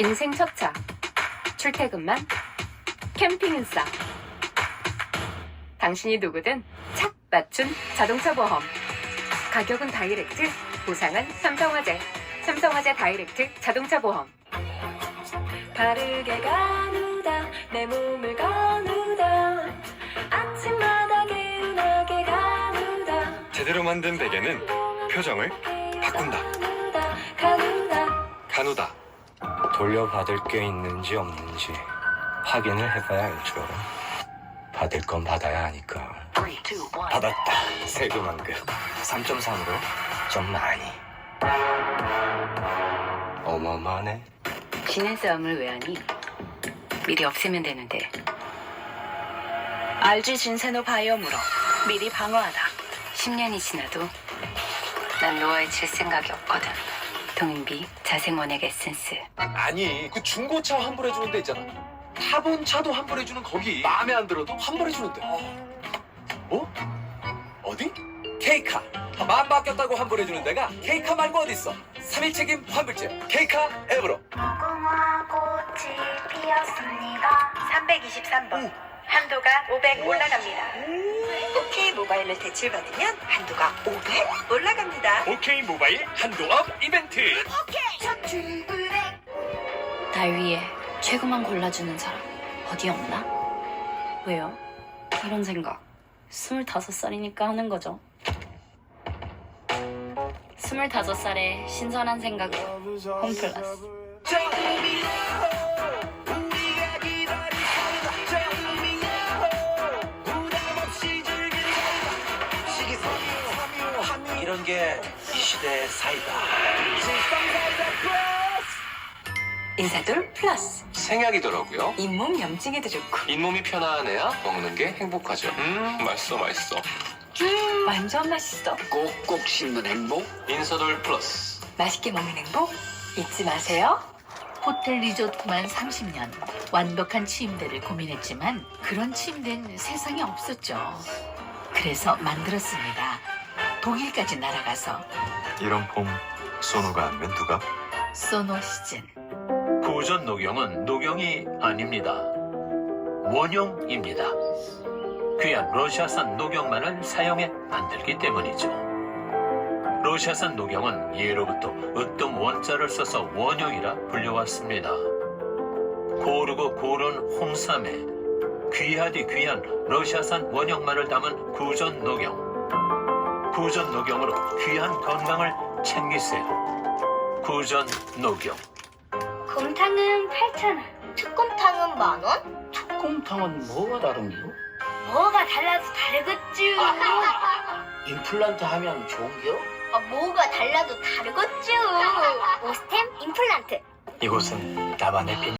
인생 첫 차. 출퇴근만 캠핑은 싸. 당신이 누구든 착 맞춘 자동차 보험. 가격은 다이렉트, 보상은 삼성화재. 삼성화재 다이렉트 자동차 보험. 바르게 가누다 내 몸을 가누다 아침마다 개운하게 가누다 제대로 만든 베개는 표정을 바꾼다. 가누다 가누다 간우다. 돌려받을 게 있는지 없는지 확인을 해봐야 알죠. 받을 건 받아야 하니까. 받았다. 세금 환급 3.3으로 좀 많이. 어마어마하네. 지낸 싸움을 왜 하니? 미리 없애면 되는데 알지 진세노 바이오무로 미리 방어하다. 10년이 지나도 난 누워있을 생각이 없거든 동인비 자생원액 에센스. 아니 그 중고차 환불해주는 데 있잖아. 타본 차도 환불해주는 거기. 마음에 안 들어도 환불해주는 데. 어? 어디? 케이카. 마음 바뀌었다고 환불해주는 데가 케이카 말고 어딨어? 3일 책임 환불제 케이카 앱으로. 무궁화 꽃이 피었습니다. 323번 한도가 500 올라갑니다. OK 모바일로 대출받으면 한도가 500 올라갑니다. 오케이 모바일 한도업 이벤트 날 위해 최고만 골라주는 사람 어디 없나? 왜요? 이런 생각 스물다섯 살이니까 하는 거죠. 스물다섯 살에 신선한 생각 홈플러스 이런 게이 시대의 사이다. 인사돌 플러스 생약이더라고요. 잇몸 염증에도 좋고 잇몸이 편안해야 먹는 게 행복하죠. 음, 맛있어, 맛있어. 완전 맛있어 꼭꼭 씹는 행복 인서돌 플러스. 맛있게 먹는 행복 잊지 마세요 호텔 리조트만 30년 완벽한 침대를 고민했지만 그런 침대는 세상에 없었죠. 그래서 만들었습니다. 독일까지 날아가서 이런 봄 소노가 아니면 누가? 소노 시즌 구전 녹용은 녹용이 아닙니다. 원용입니다. 귀한 러시아산 녹용만을 사용해 만들기 때문이죠. 러시아산 녹용은 예로부터 으뜸 원자를 써서 원용이라 불려왔습니다. 고르고 고른 홍삼에 귀하디 귀한 러시아산 원용만을 담은 구전 녹용. 구전 녹용으로 귀한 건강을 챙기세요. 구전 녹용. 곰탕은 8,000원, 특곰탕은 만 원? 콩탕은 뭐가 다른겨? 뭐가 달라도 다르겠쥬. 임플란트 하면 좋은겨? 아, 뭐가 달라도 다르겠쥬. 오스템 임플란트. 이곳은 나만의 빈